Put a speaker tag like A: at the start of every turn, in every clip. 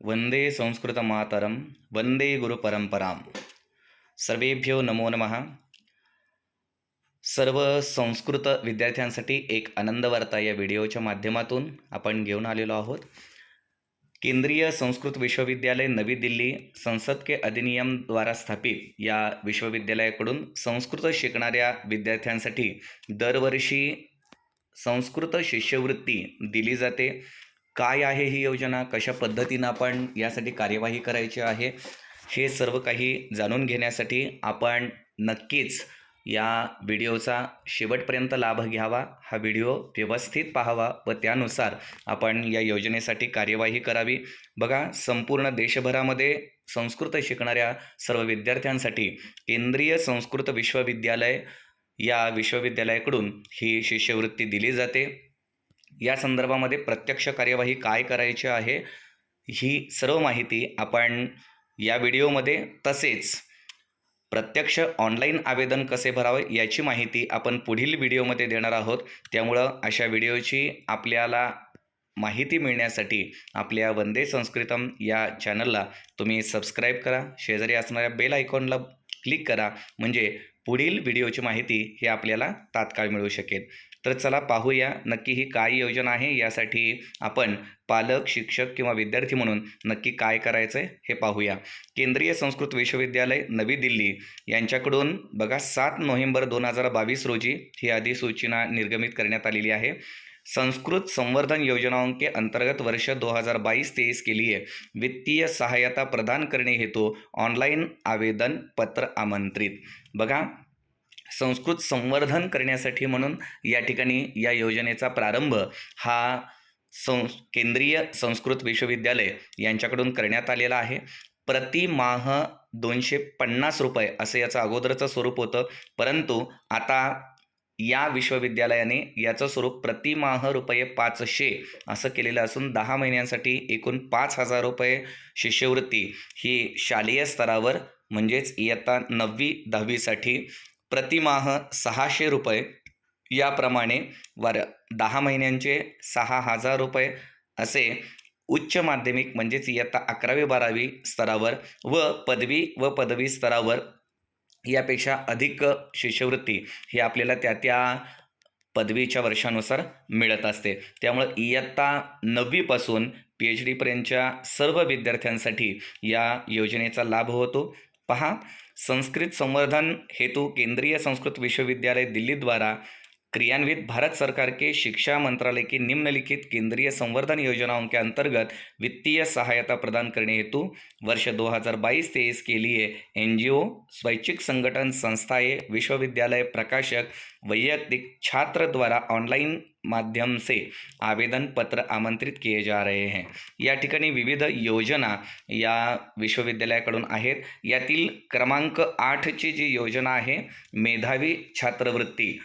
A: वंदे संस्कृतमातरं वंदे गुरुपरम्परां सर्वेभ्यो नमो नमः। सर्व संस्कृत विद्यार्थ्यांसाठी एक आनंद वार्ता या व्हिडिओच्या माध्यमातून आपण घेऊन आलेलो आहोत. केंद्रीय संस्कृत विश्वविद्यालय नवी दिल्ली संसद के अधिनियमद्वारा स्थापित या विश्वविद्यालयाकडून संस्कृत शिकणाऱ्या विद्यार्थ्यांसाठी दरवर्षी संस्कृत शिष्यवृत्ती दिली जाते. काय आहे ही योजना? कशा पद्धतीनं आपण यासाठी कार्यवाही करायची आहे? हे सर्व काही जाणून घेण्यासाठी आपण नक्कीच या व्हिडिओचा शेवटपर्यंत लाभ घ्यावा. हा व्हिडिओ व्यवस्थित पाहावा व त्यानुसार आपण या योजनेसाठी कार्यवाही करावी. बघा संपूर्ण देशभरामध्ये संस्कृत शिकणाऱ्या सर्व विद्यार्थ्यांसाठी केंद्रीय संस्कृत विश्वविद्यालय या विश्वविद्यालयाकडून ही शिष्यवृत्ती दिली जाते. या संदर्भामध्ये प्रत्यक्ष कार्यवाही काय करायची आहे ही सर्व माहिती आपण या व्हिडिओमध्ये तसेच प्रत्यक्ष ऑनलाईन आवेदन कसे भरावे याची माहिती आपण पुढील व्हिडिओमध्ये देणार आहोत. त्यामुळं अशा व्हिडिओची आपल्याला माहिती मिळण्यासाठी आपल्या वंदे संस्कृतम या चॅनलला तुम्ही सबस्क्राईब करा. शेजारी असणाऱ्या बेल आयकॉनला क्लिक करा. म्हणजे पुढील व्हिडिओची माहिती ही आपल्याला तात्काळ मिळू शकेल. तर चला पाहूया नक्की ही काय योजना आहे? यासाठी आपण पालक शिक्षक किंवा विद्यार्थी म्हणून नक्की काय करायचं आहे हे पाहूया. केंद्रीय संस्कृत विश्वविद्यालय नवी दिल्ली. यांच्याकडून बघा सात नोव्हेंबर दोन हजार बावीस रोजी ही अधिसूचना निर्गमित करण्यात आलेली आहे. संस्कृत संवर्धन योजनाओं के अंतर्गत वर्ष 2022 तेईस के लिए वित्तीय सहायता प्रदान करने हेतु ऑनलाइन आवेदन पत्र आमंत्रित। बघा संस्कृत संवर्धन करण्यासाठी म्हणून या ठिकाणी या योजनेचा प्रारंभ हा सं केंद्रीय संस्कृत विश्वविद्यालय यांच्याकडून करण्यात आलेला आहे. प्रतिमाह दोनशे पन्नास रुपये असं याचं अगोदरचं स्वरूप होतं. परंतु आता या विश्वविद्यालयाने याचं स्वरूप प्रतिमाह रुपये पाचशे असं केलेलं असून दहा महिन्यांसाठी एकूण पाच हजार रुपये शिष्यवृत्ती ही शालेय स्तरावर म्हणजेच इयत्ता नववी दहावीसाठी प्रतिमाह सहाशे रुपये. याप्रमाणे वर दहा महिन्यांचे सहा हजार रुपये असे उच्च माध्यमिक म्हणजेच इयत्ता अकरावी बारावी स्तरावर व पदवी व पदवी स्तरावर यापेक्षा अधिक शिष्यवृत्ती ही आपल्याला त्या त्या पदवीच्या वर्षानुसार मिळत असते. त्यामुळं इयत्ता नववीपासून पी एच डीपर्यंतच्या सर्व विद्यार्थ्यांसाठी या योजनेचा लाभ होतो. पहा संस्कृत संवर्धन हेतू केंद्रीय संस्कृत विश्वविद्यालय दिल्लीद्वारा क्रियान्वित भारत सरकार के शिक्षा मंत्रालय की निम्नलिखित केंद्रीय संवर्धन योजनाओं के अंतर्गत वित्तीय सहायता प्रदान करने हेतु वर्ष 2022 तेईस के लिए एनजीओ स्वैच्छिक संगठन संस्थाएं विश्वविद्यालय प्रकाशक वैयक्तिक छात्र द्वारा ऑनलाइन माध्यम से आवेदन पत्र आमंत्रित किए जा रहे हैं। या ठिकाणी विविध योजना या विश्वविद्यालयाकडून आहेत। यातील क्रमांक आठची जी योजना आहे मेधावी छात्रवृत्ती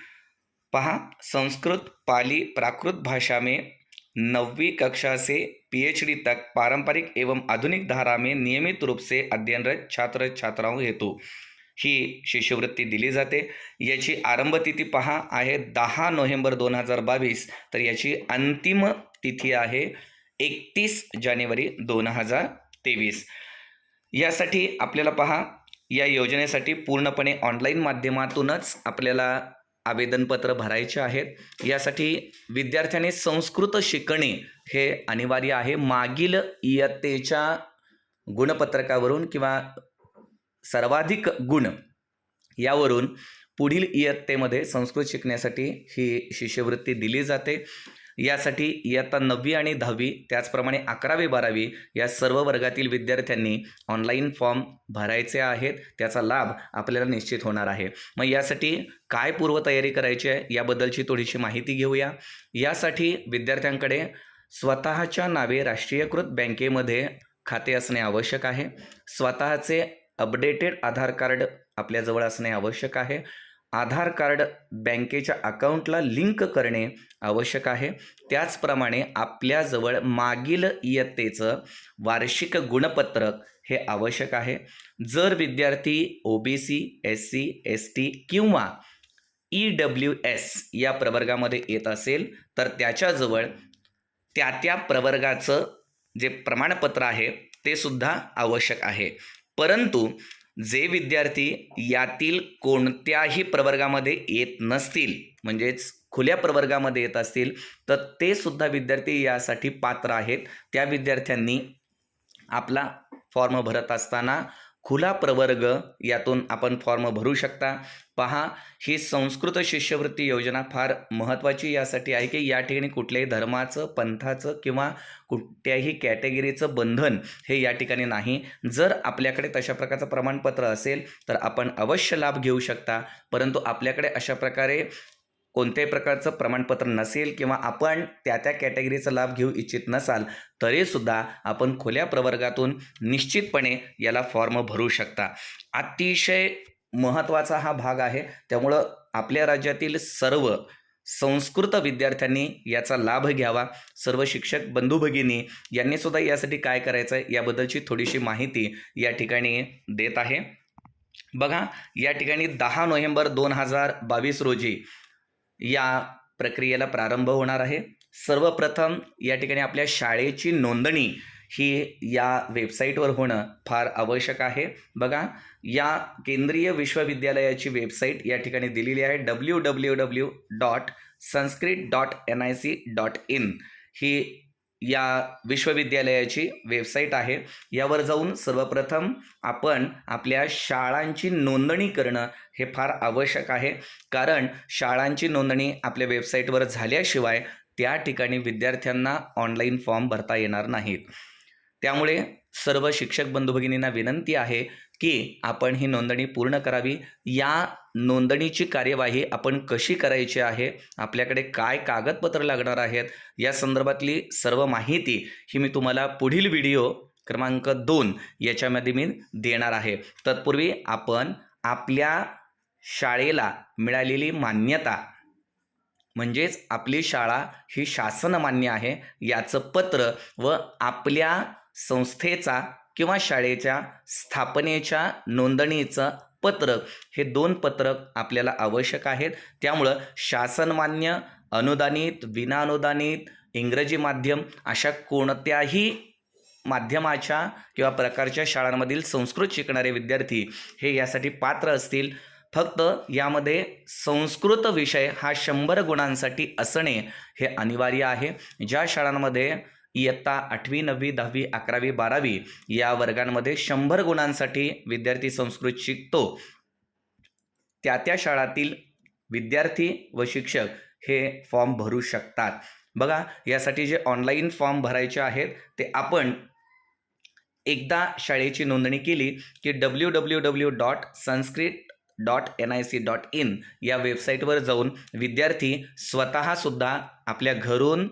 A: पहा संस्कृत पाली प्राकृत भाषा में नौवीं कक्षा से पीएचडी तक पारंपरिक एवं आधुनिक धारा में नियमित रूप से अध्ययनरत छात्र छात्राओं हेतु ही शिष्यवृत्ती दिली जाते। याची आरंभतिथी पहा आहे दहा नोव्हेंबर दोन हजार बावीस तर याची अंतिम तिथी आहे एकतीस जानेवारी दोन हजार तेवीस. यासाठी आपल्याला पहा या योजनेसाठी पूर्णपणे ऑनलाईन माध्यमातूनच आपल्याला आवेदनपत्र भरायचे आहेत. यासाठी विद्यार्थ्याने संस्कृत शिकणे हे अनिवार्य आहे. मागील इयत्तेच्या गुणपत्रकावरून किंवा सर्वाधिक गुण यावरून पुढील इयत्तेमध्ये संस्कृत शिकण्यासाठी ही शिष्यवृत्ती दिली जाते. यासाठी इयत्ता नववी आणि दहावी त्याचप्रमाणे अकरावी बारावी या सर्व वर्गातील विद्यार्थ्यांनी ऑनलाईन फॉर्म भरायचे आहेत. त्याचा लाभ आपल्याला निश्चित होणार आहे. मग यासाठी काय पूर्वतयारी करायची आहे याबद्दलची थोडीशी माहिती घेऊया. यासाठी विद्यार्थ्यांकडे स्वतःच्या नावे राष्ट्रीयकृत बँकेमध्ये खाते असणे आवश्यक आहे. स्वतःचे अपडेटेड आधार कार्ड आपल्याजवळ असणे आवश्यक आहे. आधार कार्ड बँकेच्या अकाउंटला लिंक करणे आवश्यक आहे. त्याचप्रमाणे आपल्याजवळ मागील इयत्तेचं वार्षिक गुणपत्रक हे आवश्यक आहे. जर विद्यार्थी O B C S C S T किंवा ई डब्ल्यू एस या प्रवर्गामध्ये येत असेल तर त्याच्याजवळ त्या त्या प्रवर्गाचं जे प्रमाणपत्र आहे ते सुद्धा आवश्यक आहे. परंतु जे विद्यार्थी यातील कोणत्याही प्रवर्गामध्ये येत नसतील म्हणजेच खुल्या प्रवर्गामध्ये येत असतील तर ते सुद्धा विद्यार्थी यासाठी पात्र आहेत. त्या विद्यार्थ्यांनी आपला फॉर्म भरत असताना खुला प्रवर्ग यातून आपण फॉर्म भरू शकता. पहा ही संस्कृत शिष्यवृत्ती योजना फार महत्त्वाची यासाठी आहे की या ठिकाणी कुठल्याही धर्माचं पंथाचं किंवा कुठल्याही कॅटेगरीचं बंधन हे या ठिकाणी नाही. जर आपल्याकडे तशा प्रकारचं प्रमाणपत्र असेल तर आपण अवश्य लाभ घेऊ शकता. परंतु आपल्याकडे अशा प्रकारे कोणत्याही प्रकारचं प्रमाणपत्र नसेल किंवा आपण त्या त्या कॅटेगरीचा लाभ घेऊ इच्छित नसाल तरीसुद्धा आपण खुल्या प्रवर्गातून निश्चितपणे याला फॉर्म भरू शकता. अतिशय महत्त्वाचा हा भाग आहे. त्यामुळं आपल्या राज्यातील सर्व संस्कृत विद्यार्थ्यांनी याचा लाभ घ्यावा. सर्व शिक्षक बंधू भगिनी यांनीसुद्धा यासाठी काय करायचं आहे याबद्दलची थोडीशी माहिती या ठिकाणी देत आहे. बघा या ठिकाणी दहा नोव्हेंबर दोन हजार बावीस रोजी या प्रक्रियेला प्रारंभ होणार आहे. सर्वप्रथम या ठिकाणी आपल्या शाळेची नोंदणी ही या वेबसाईटवर होणं फार आवश्यक आहे. बघा या केंद्रीय विश्वविद्यालयाची वेबसाईट या ठिकाणी दिलेली आहे. W W W dot Sanskrit dot N I C dot in. ही या विश्वविद्यालयाची वेबसाईट आहे. यावर जाऊन सर्वप्रथम आपण आपल्या शाळांची नोंदणी करणं हे फार आवश्यक आहे. कारण शाळांची नोंदणी आपल्या वेबसाईटवर झाल्याशिवाय त्या ठिकाणी विद्यार्थ्यांना ऑनलाईन फॉर्म भरता येणार नाहीत. त्यामुळे सर्व शिक्षक बंधू भगिनींना विनंती आहे की आपण ही नोंदणी पूर्ण करावी. या नोंदणीची कार्यवाही आपण कशी करायची आहे? आपल्याकडे काय कागदपत्र लागणार आहेत? या संदर्भातली सर्व माहिती ही मी तुम्हाला पुढील व्हिडिओ क्रमांक दोन याच्यामध्ये मी देणार आहे. तत्पूर्वी आपण आपल्या शाळेला मिळालेली मान्यता म्हणजेच आपली शाळा ही शासनमान्य आहे याचं पत्र व आपल्या संस्थेचा किंवा शाळेच्या स्थापनेच्या नोंदणीचं पत्रक. हे दोन पत्रक आपल्याला आवश्यक आहेत. त्यामुळं शासनमान्य अनुदानित विनाअनुदानित इंग्रजी माध्यम अशा कोणत्याही माध्यमाच्या किंवा प्रकारच्या शाळांमधील संस्कृत शिकणारे विद्यार्थी हे यासाठी पात्र असतील. फक्त यामध्ये संस्कृत विषय हा शंभर गुणांसाठी असणे हे अनिवार्य आहे. ज्या शाळांमध्ये इयत्ता आठवी नववी दहावी अकरावी बारावी या वर्गांमध्ये शंभर गुणांसाठी विद्यार्थी संस्कृत शिकतो. त्या त्या शाळातील विद्यार्थी व शिक्षक हे फॉर्म भरू शकतात. बघा यासाठी जे ऑनलाईन फॉर्म भरायचे आहेत ते आपण एकदा शाळेची नोंदणी केली की W W W dot Sanskrit dot N I C dot in या वेबसाईटवर जाऊन विद्यार्थी स्वतःसुद्धा आपल्या घरून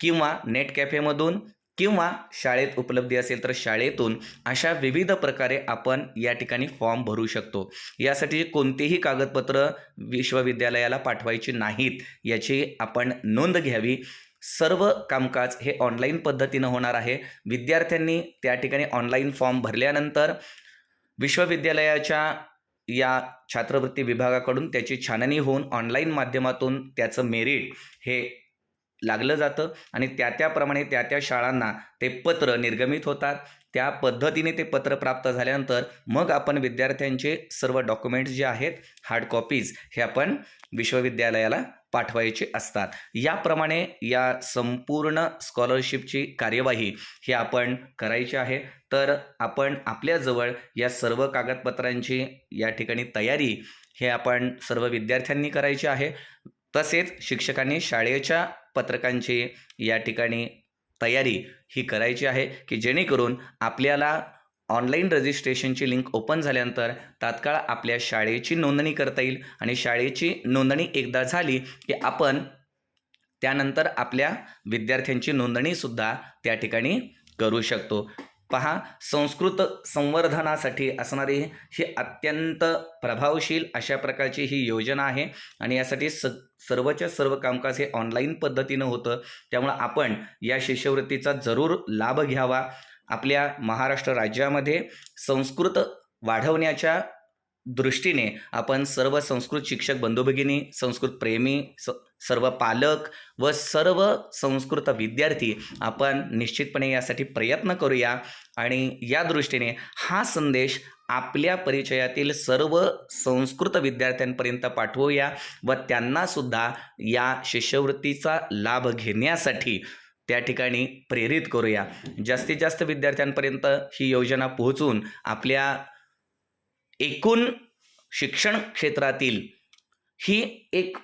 A: किंवा नेट कॅफेमधून किंवा शाळेत उपलब्धी असेल तर शाळेतून अशा विविध प्रकारे आपण या ठिकाणी फॉर्म भरू शकतो. यासाठी कोणतेही कागदपत्र विश्वविद्यालयाला पाठवायची नाहीत याची आपण नोंद घ्यावी. सर्व कामकाज हे ऑनलाईन पद्धतीनं होणार आहे. विद्यार्थ्यांनी त्या ठिकाणी ऑनलाईन फॉर्म भरल्यानंतर विश्वविद्यालयाच्या या छात्रवृत्ती विभागाकडून त्याची छाननी होऊन ऑनलाईन माध्यमातून त्याचं मेरिट हे लागलं जातं आणि त्या त्याप्रमाणे त्या त्या शाळांना ते पत्र निर्गमित होतात. त्या पद्धतीने ते पत्र प्राप्त झाल्यानंतर मग आपण विद्यार्थ्यांचे सर्व डॉक्युमेंट्स जे आहेत हार्ड कॉपीज हे आपण विश्वविद्यालयाला पाठवायचे असतात. याप्रमाणे या संपूर्ण स्कॉलरशिपची कार्यवाही ही आपण करायची आहे. तर आपण आपल्याजवळ या सर्व कागदपत्रांची या ठिकाणी तयारी हे आपण सर्व विद्यार्थ्यांनी करायची आहे. तसेच शिक्षकांनी शाळेच्या पत्रकांची या ठिकाणी तयारी ही करायची आहे की जेणेकरून आपल्याला ऑनलाईन रजिस्ट्रेशनची लिंक ओपन झाल्यानंतर तात्काळ आपल्या शाळेची नोंदणी करता येईल आणि शाळेची नोंदणी एकदा झाली की आपण त्यानंतर आपल्या विद्यार्थ्यांची नोंदणीसुद्धा त्या ठिकाणी करू शकतो. पहा संस्कृत संवर्धनासाठी असणारी ही अत्यंत प्रभावशील अशा प्रकारची ही योजना आहे. आणि यासाठी स सर्वच्या सर्व कामकाज हे ऑनलाईन पद्धतीनं होतं. त्यामुळं आपण या शिष्यवृत्तीचा जरूर लाभ घ्यावा. आपल्या महाराष्ट्र राज्यामध्ये संस्कृत वाढवण्याच्या दृष्टीने आपण सर्व संस्कृत शिक्षक बंधू भगिनी संस्कृत प्रेमी स सर्व पालक व सर्व संस्कृत विद्यार्थी आपण निश्चितपणे यासाठी प्रयत्न करूया. आणि या दृष्टीने हा संदेश आपल्या परिचयातील सर्व संस्कृत विद्यार्थ्यांपर्यंत पाठवूया व त्यांनासुद्धा या शिष्यवृत्तीचा लाभ घेण्यासाठी त्या ठिकाणी प्रेरित करूया. जास्तीत जास्त विद्यार्थ्यांपर्यंत ही योजना पोहोचून आपल्या एकूण शिक्षण क्षेत्रातील ही एक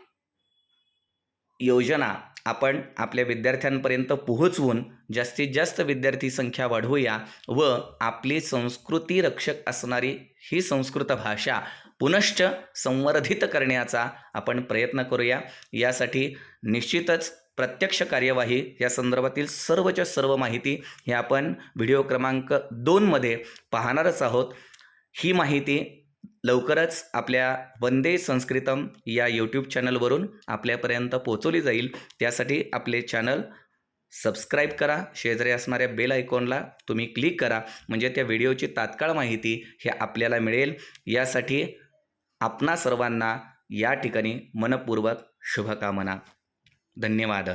A: योजना आपण आपल्या विद्यार्थ्यांपर्यंत पोहोचवून जास्तीत जास्त विद्यार्थी संख्या वाढवूया व आपली संस्कृती रक्षक असणारी ही संस्कृत भाषा पुनश्च संवर्धित करण्याचा आपण प्रयत्न करूया. यासाठी निश्चितच प्रत्यक्ष कार्यवाही या संदर्भातील सर्वच्या सर्व माहिती ही आपण व्हिडिओ क्रमांक दोनमध्ये पाहणारच आहोत. ही माहिती लवकरच आपल्या वंदे संस्कृतम या यूट्यूब चॅनलवरून आपल्यापर्यंत पोहोचवली जाईल. त्यासाठी आपले चॅनल सबस्क्राईब करा. शेजारी असणाऱ्या बेल आयकॉनला तुम्ही क्लिक करा. म्हणजे त्या व्हिडिओची तात्काळ माहिती ही आपल्याला मिळेल. यासाठी आपणा सर्वांना या ठिकाणी मनपूर्वक शुभकामना. धन्यवाद.